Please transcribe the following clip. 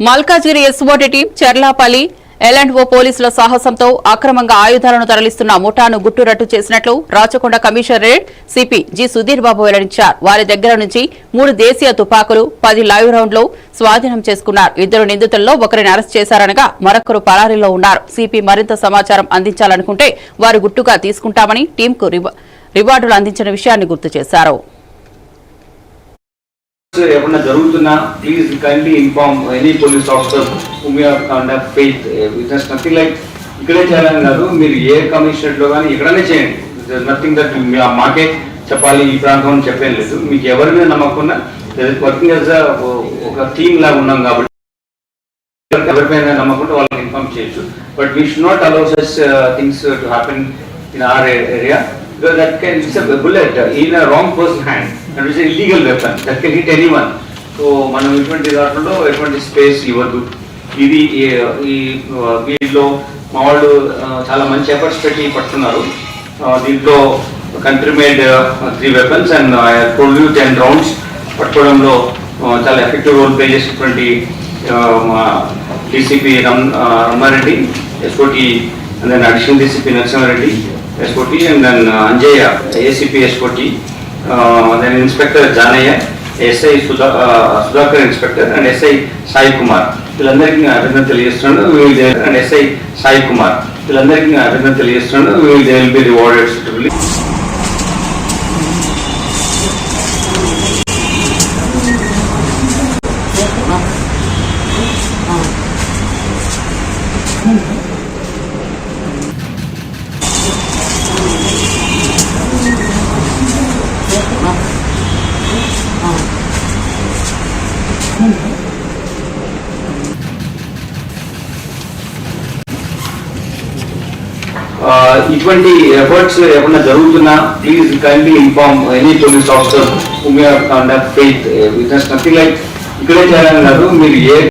Malkajgiri SOT team Cherlapalli L O పోలీసుల సాహసంతో అక్రమంగా ఆయుధాలను తరలిస్తున్న ముఠాను గుట్టురట్టు చేసినట్లు Rachakonda commissionerate CP G Sudheer Babu వెల్లడించారు. వారి దగ్గర నుంచి మూడు దేశీయ తుపాకులు పది లైవ్ రౌండ్లు స్వాధీనం చేసుకున్నారు. ఇద్దరు నిందితుల్లో ఒకరిని అరెస్ట్ చేశారనగా మరొకరు పరారీలో ఉన్నారు. సిపి మరింత సమాచారం అందించాలనుకుంటే వారు గుట్టుగా తీసుకుంటామని టీంకు రివ- రివార్డులు అందించిన విషయాన్ని గుర్తు చేశారు. ఏమన్నా జరుగుతున్నా please kindly inform any police officer whom you have faith with nothing like ఇక్కడే చేయాలని కాదు మీరు ఏ కమిషనరేట్లో కానీ ఇక్కడనే చేయండి. నథింగ్ దట్ మాకే చెప్పాలి ఈ ప్రాంతం అని చెప్పేం లేదు. మీకు ఎవరి మీద నమ్మకున్నా వర్కింగ్ యాజ్ ఒక టీమ్ లాగా ఉన్నాం కాబట్టి ఎవరిపైన నమ్మకుండా వాళ్ళని ఇన్ఫార్మ్ చేయొచ్చు. But we should not allow such things to happen in our area because that can it's a bullet uh, in a wrong person's hand and it's an illegal weapon that can hit anyone. So మనం ఇటువంటి దాంట్లో ఎటువంటి space ఇవ్వద్దు. ఇది ఈ- వీటిలో మా వాళ్ళు చాలా మంచి ఎఫర్ట్స్ పెట్టి పట్టుకున్నారు. దీంట్లో country made three weapons and toll you ten rounds పట్టుకోవడంలో చాలా ఎఫెక్టివ్ రోల్ ప్లే చేసినటువంటి DCP Ram Rammareddy SOT and then additional DCP Narasimhareddy. SOT and then Anjaiah ACP SOT then inspector Janaiah SI Sudha Sudhakar inspector and SI Sai Kumar వీళ్ళందరికీ అభినందన తెలియజేస్తున్నాడు వీళ్ళు and SI Sai Kumar వీళ్ళందరికీ అభినందన తెలియజేస్తున్నాడు వీళ్ళు they will be rewarded ఇటువంటి efforts ఏమన్నా జరుగుతున్నా please kindly inform any police officer whom you have faith with nothing like ఇక్కడే చేయాలన్నారు మీరు ఏ